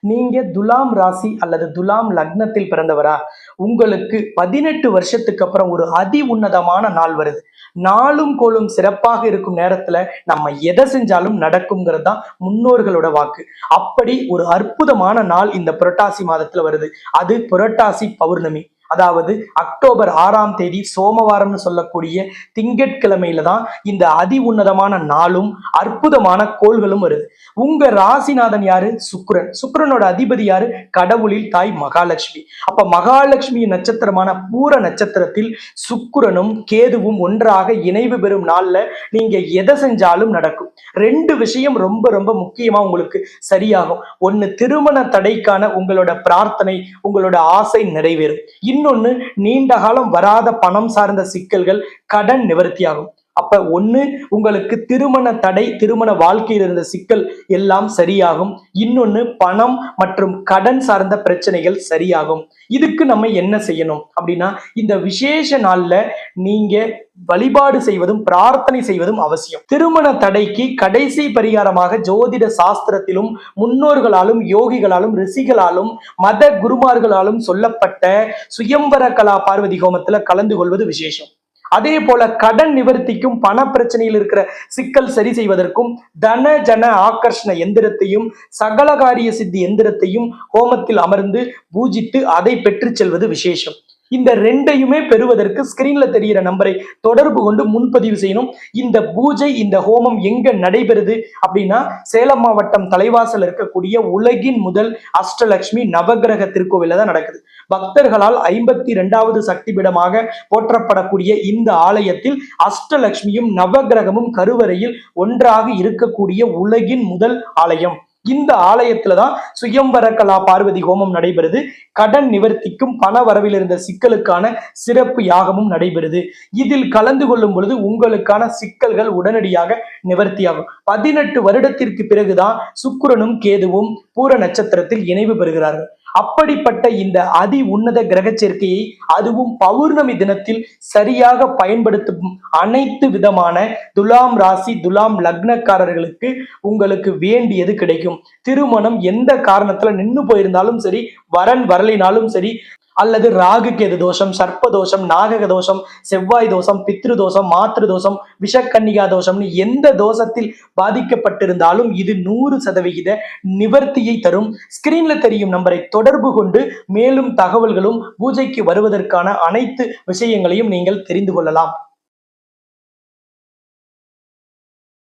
நீங்க துலாம் ராசி அல்லது துலாம் லக்னத்தில் பிறந்தவரா? உங்களுக்கு பதினெட்டு வருஷத்துக்கு அப்புறம் ஒரு அதி உன்னதமான நாள் வருது. நாளும் கோளும் சிறப்பாக இருக்கும் நேரத்துல நம்ம எதை செஞ்சாலும் நடக்குங்கிறது தான் முன்னோர்களோட வாக்கு. அப்படி ஒரு அற்புதமான நாள் இந்த புரட்டாசி மாதத்துல வருது. அது புரட்டாசி பௌர்ணமி. அதாவது அக்டோபர் ஆறாம் தேதி சோமவாரம்னு சொல்லக்கூடிய திங்கட்கிழமையில தான் இந்த அதி உன்னதமான நாளும் அற்புதமான கோள்களும் வருது. உங்க ராசிநாதன் யாரு? சுக்கிரன் சுக்கிரனோட அதிபதி யாரு? கடவுளில் தாய் மகாலட்சுமி. அப்ப மகாலட்சுமி நட்சத்திரமான பூர நட்சத்திரத்தில் சுக்கிரனும் கேதுவும் ஒன்றாக இணைவு பெறும் நாள்ல நீங்க எதை செஞ்சாலும் நடக்கும். ரெண்டு விஷயம் ரொம்ப ரொம்ப முக்கியமா உங்களுக்கு சரியாகும். ஒன்னு திருமண தடைக்கான உங்களோட பிரார்த்தனை உங்களோட ஆசை நிறைவேறும். இன்னொன்னு நீண்ட காலம் வராத பணம் சார்ந்த சிக்கல்கள் கடன் நிவர்த்தியாகும். அப்ப ஒண்ணு உங்களுக்கு திருமண தடை திருமண வாழ்க்கையில் இருந்த சிக்கல் எல்லாம் சரியாகும். இன்னொன்னு பணம் மற்றும் கடன் சார்ந்த பிரச்சனைகள் சரியாகும். இதுக்கு நம்ம என்ன செய்யணும்? அப்படின்னா இந்த விசேஷ நாள்ல நீங்க வழிபாடு செய்வதும் பிரார்த்தனை செய்வதும் அவசியம். திருமண தடைக்கு கடைசி பரிகாரமாக ஜோதிட சாஸ்திரத்திலும் முன்னோர்களாலும் யோகிகளாலும் ரிஷிகளாலும் மத குருமார்களாலும் சொல்லப்பட்ட சுயம்பர கலா பார்வதி ஹோமத்துல கலந்து கொள்வது விசேஷம். அதே போல கடன் நிவர்த்திக்கும் பண பிரச்சனையில் இருக்கிற சிக்கல் சரி செய்வதற்கும் தன ஜன ஆகர்ஷண எந்திரத்தையும் சகலகாரிய சித்தி எந்திரத்தையும் ஹோமத்தில் அமர்ந்து பூஜித்து அதை பெற்றுச் செல்வது விசேஷம். இந்த ரெண்டையுமே பெறுவதற்கு ஸ்கிரீன்ல தெரிகிற நம்பரை தொடர்பு கொண்டு முன்பதிவு செய்யணும். இந்த பூஜை இந்த ஹோமம் எங்க நடைபெறுது அப்படின்னா சேலம் மாவட்டம் தலைவாசல் இருக்கக்கூடிய உலகின் முதல் அஷ்டலட்சுமி நவகிரக திருக்கோவில தான் நடக்குது. பக்தர்களால் ஐம்பத்தி இரண்டாவது சக்தி பீடமாக போற்றப்படக்கூடிய இந்த ஆலயத்தில் அஷ்டலட்சுமியும் நவகிரகமும் கருவறையில் ஒன்றாக இருக்கக்கூடிய உலகின் முதல் ஆலயம். இந்த ஆலயத்துல தான் சுயம்பர கலா பார்வதி ஹோமம் நடைபெறுது. கடன் நிவர்த்திக்கும் பண வரவில் இருந்த சிக்கலுக்கான சிறப்பு யாகமும் நடைபெறுது. இதில் கலந்து கொள்ளும் பொழுது உங்களுக்கான சிக்கல்கள் உடனடியாக நிவர்த்தியாகும். பதினெட்டு வருடத்திற்கு பிறகுதான் சுக்கிரனும் கேதுவும் பூர நட்சத்திரத்தில் இணைவு பெறுகிறார்கள். அப்படிப்பட்ட இந்த அதி உன்னத கிரக சேர்க்கையை அதுவும் பௌர்ணமி தினத்தில் சரியாக பயன்படுத்தும் அனைத்து விதமான துலாம் ராசி துலாம் லக்னக்காரர்களுக்கு உங்களுக்கு வேண்டியது கிடைக்கும். திருமணம் எந்த காரணத்துல நின்னு போயிருந்தாலும் சரி வரன் வரலினாலும் சரி அல்லது ராகு கேது தோஷம் சர்ப்ப தோஷம் நாகக தோஷம் செவ்வாய் தோஷம் பித்ரு தோஷம் மாத்ரு தோஷம் விஷக்கன்னிகா தோஷம்னு எந்த தோஷத்தில் பாதிக்கப்பட்டிருந்தாலும் இது நூறு சதவிகித நிவர்த்தியை தரும். ஸ்கிரீன்ல தெரியும் நம்பரை தொடர்பு கொண்டு மேலும் தகவல்களும் பூஜைக்கு வருவதற்கான அனைத்து விஷயங்களையும் நீங்கள் தெரிந்து கொள்ளலாம்.